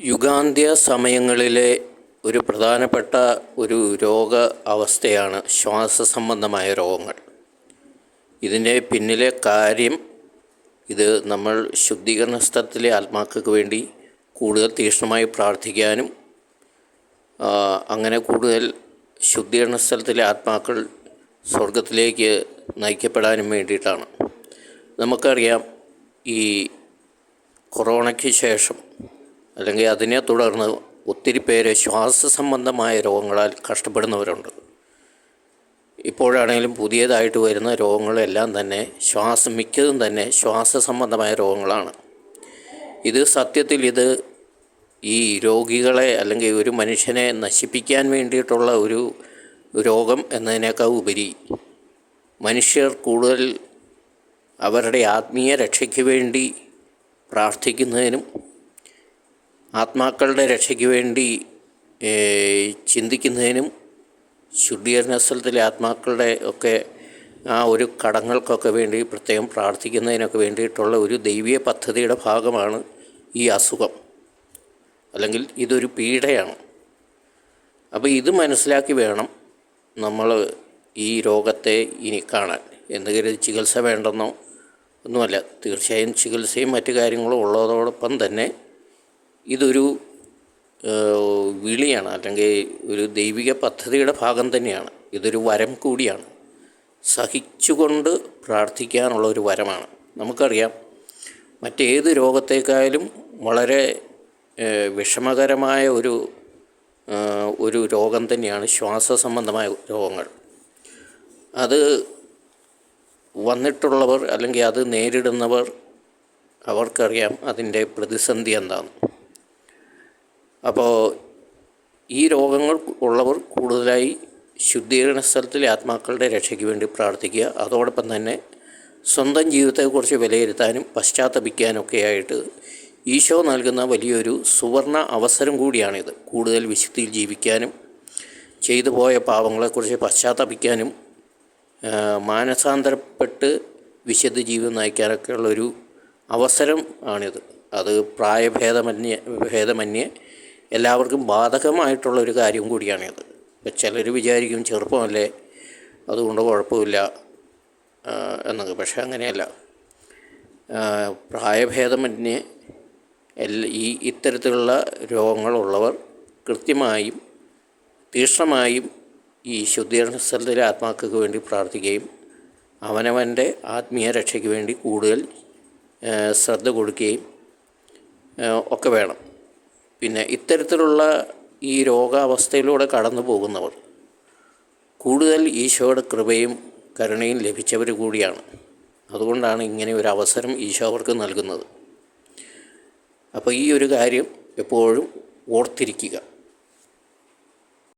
യുഗാന്ത്യ സമയങ്ങളിലെ ഒരു പ്രധാനപ്പെട്ട ഒരു രോഗ അവസ്ഥയാണ് ശ്വാസ സംബന്ധമായ രോഗങ്ങൾ. ഇതിന്റെ പിന്നിലെ കാര്യം ഇത് നമ്മൾ ശുദ്ധീകരണ സ്ഥലത്തിലെ ആത്മാക്കൾക്ക് വേണ്ടി കൂടുതൽ തീക്ഷ്ണമായി പ്രാർത്ഥിക്കാനും അങ്ങനെ കൂടുതൽ ശുദ്ധീകരണ സ്ഥലത്തിലെ ആത്മാക്കൾ സ്വർഗത്തിലേക്ക് നയിക്കപ്പെടാനും വേണ്ടിയിട്ടാണ്. നമുക്കറിയാം ഈ കൊറോണയ്ക്ക് ശേഷം അല്ലെങ്കിൽ അതിനെ തുടർന്ന് ഒത്തിരി പേര് ശ്വാസ സംബന്ധമായ രോഗങ്ങളാൽ കഷ്ടപ്പെടുന്നവരുണ്ട്. ഇപ്പോഴാണെങ്കിലും പുതിയതായിട്ട് വരുന്ന രോഗങ്ങളെല്ലാം തന്നെ ശ്വാസം മിക്കതും തന്നെ ശ്വാസ സംബന്ധമായ രോഗങ്ങളാണ്. ഇത് സത്യത്തിൽ ഇത് ഈ രോഗികളെ അല്ലെങ്കിൽ ഒരു മനുഷ്യനെ നശിപ്പിക്കാൻ വേണ്ടിയിട്ടുള്ള ഒരു രോഗം എന്നതിനേക്കാൾ ഉപരി മനുഷ്യർ കൂടുതൽ അവരുടെ ആത്മീയ രക്ഷയ്ക്ക് വേണ്ടി പ്രാർത്ഥിക്കുന്നതിനും ആത്മാക്കളുടെ രക്ഷയ്ക്ക് വേണ്ടി ചിന്തിക്കുന്നതിനും ശുദ്ധീകരണ സ്ഥലത്തിലെ ആത്മാക്കളുടെ ഒക്കെ ആ ഒരു കടങ്ങൾക്കൊക്കെ വേണ്ടി പ്രത്യേകം പ്രാർത്ഥിക്കുന്നതിനൊക്കെ വേണ്ടിയിട്ടുള്ള ഒരു ദൈവീയ പദ്ധതിയുടെ ഭാഗമാണ് ഈ അസുഖം. അല്ലെങ്കിൽ ഇതൊരു പീഡയാണ്. അപ്പോൾ ഇത് മനസ്സിലാക്കി വേണം നമ്മൾ ഈ രോഗത്തെ ഇനി കാണാൻ. എന്തെങ്കിലും ചികിത്സ വേണ്ടെന്നോ ഒന്നുമല്ല. തീർച്ചയായും ചികിത്സയും മറ്റു കാര്യങ്ങളും ഉള്ളതോടൊപ്പം തന്നെ ഇതൊരു വിളിയാണ് അല്ലെങ്കിൽ ഒരു ദൈവിക പദ്ധതിയുടെ ഭാഗം തന്നെയാണ്. ഇതൊരു വരം കൂടിയാണ്. സഹിച്ചുകൊണ്ട് പ്രാർത്ഥിക്കാനുള്ള ഒരു വരമാണ്. നമുക്കറിയാം മറ്റേത് രോഗത്തേക്കാളും വളരെ വിഷമകരമായ ഒരു ഒരു രോഗം തന്നെയാണ് ശ്വാസ സംബന്ധമായ രോഗങ്ങൾ. അത് വന്നിട്ടുള്ളവർ അല്ലെങ്കിൽ അത് നേരിടുന്നവർ അവർക്കറിയാം അതിന്റെ പ്രതിസന്ധി എന്താണ് അപ്പോൾ ഈ രോഗങ്ങൾ ഉള്ളവർ കൂടുതലായി ശുദ്ധീകരണ സ്ഥലത്തിലെ ആത്മാക്കളുടെ രക്ഷയ്ക്ക് വേണ്ടി പ്രാർത്ഥിക്കുക. അതോടൊപ്പം തന്നെ സ്വന്തം ജീവിതത്തെക്കുറിച്ച് വിലയിരുത്താനും പശ്ചാത്തപിക്കാനൊക്കെയായിട്ട് ഈശോ നൽകുന്ന വലിയൊരു സുവർണ അവസരം കൂടിയാണിത്. കൂടുതൽ വിശുദ്ധിയിൽ ജീവിക്കാനും ചെയ്തു പോയ പാവങ്ങളെക്കുറിച്ച് പശ്ചാത്തപിക്കാനും മാനസാന്തരപ്പെട്ട് വിശുദ്ധ ജീവിതം നയിക്കാനൊക്കെയുള്ളൊരു അവസരം ആണിത്. അത് പ്രായഭേദമന്യേ ഭേദമന്യേ എല്ലാവർക്കും ബാധകമായിട്ടുള്ള ഒരു കാര്യം കൂടിയാണിത്. ചിലർ വിചാരിക്കും ചെറുപ്പമല്ലേ അതുകൊണ്ട് കുഴപ്പമില്ല എന്നൊക്കെ. പക്ഷേ അങ്ങനെയല്ല. പ്രായഭേദമന്യേ എല്ലാ ഈ ഇത്തരത്തിലുള്ള രോഗങ്ങളുള്ളവർ കൃത്യമായും തീക്ഷ്ണമായും ഈ ശുദ്ധീകരണ സ്ഥലത്തിലെ ആത്മാക്കൾക്ക് വേണ്ടി പ്രാർത്ഥിക്കുകയും അവനവന്റെ ആത്മീയ രക്ഷയ്ക്ക് വേണ്ടി കൂടുതൽ ശ്രദ്ധ കൊടുക്കുകയും ഒക്കെ വേണം. പിന്നെ ഇത്തരത്തിലുള്ള ഈ രോഗാവസ്ഥയിലൂടെ കടന്നു പോകുന്നവർ കൂടുതൽ ഈശോയുടെ കൃപയും കരുണയും ലഭിച്ചവർ കൂടിയാണ്. അതുകൊണ്ടാണ് ഇങ്ങനെ ഒരു അവസരം ഈശോ അവർക്ക് നൽകുന്നത്. അപ്പോൾ ഈ ഒരു കാര്യം എപ്പോഴും ഓർത്തിരിക്കുക.